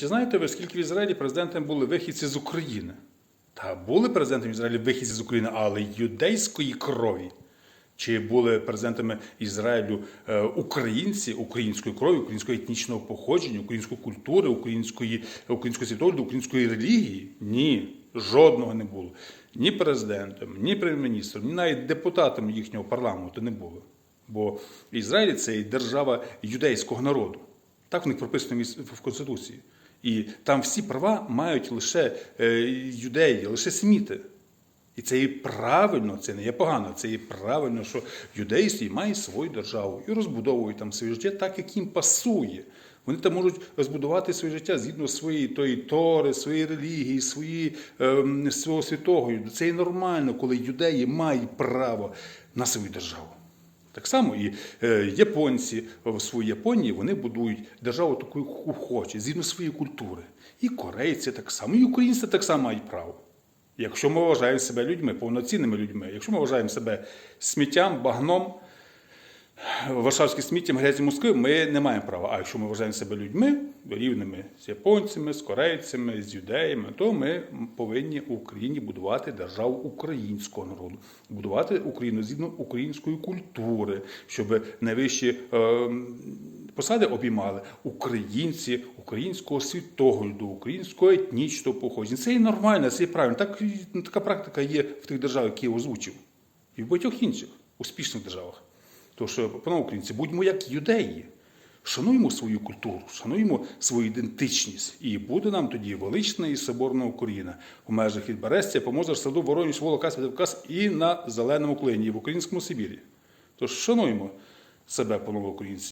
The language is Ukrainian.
чи знаєте ви, скільки в Ізраїлі президентами були вихідці з України? Та були президентами Ізраїлі вихідці з України, але юдейської крові. Чи були президентами Ізраїлю е, українці української крові, українського етнічного походження, української культури, української, українського світогляду, української релігії? Ні, жодного не було. Ні президентом, ні прем'єр-міністром, ні навіть депутатом їхнього парламенту не було. Бо Ізраїль це і держава юдейського народу. Так в них прописано в Конституції. І там всі права мають лише е, юдеї, лише семіти. І це і правильно, це не є погано, це і правильно, що юдейство має свою державу і розбудовують там своє життя так, як їм пасує. Вони там можуть розбудувати своє життя згідно своєї тої тори, своєї релігії, свої, ем, свого святого. Це і нормально, коли юдеї мають право на свою державу. Так само і е, японці в своїй Японії вони будують державу яку хочуть, згідно своєї культури. І корейці так само, і українці так само мають право. Якщо ми вважаємо себе людьми, повноцінними людьми, якщо ми вважаємо себе сміттям, багном, варшавським сміттям грязі Москви, ми не маємо права. А якщо ми вважаємо себе людьми, рівними з японцями, з корейцями, з юдеями, то ми повинні в Україні будувати державу українського народу, будувати Україну згідно української культури, щоб найвищі е, посади обіймали українці, українського світогляду, українського етнічного походження. Це і нормально, це і правильно. Так, така практика є в тих державах, які я озвучив, і в багатьох інших успішних державах. Тому що, панове українці, будьмо як юдеї. Шануємо свою культуру, шануємо свою ідентичність, і буде нам тоді велична і соборна Україна в межах від Берестя, поможе Саду, Воронеж, Волокас, Відказ і на Зеленому клині, і в українському Сибірі. Тож шануємо себе, панове українці.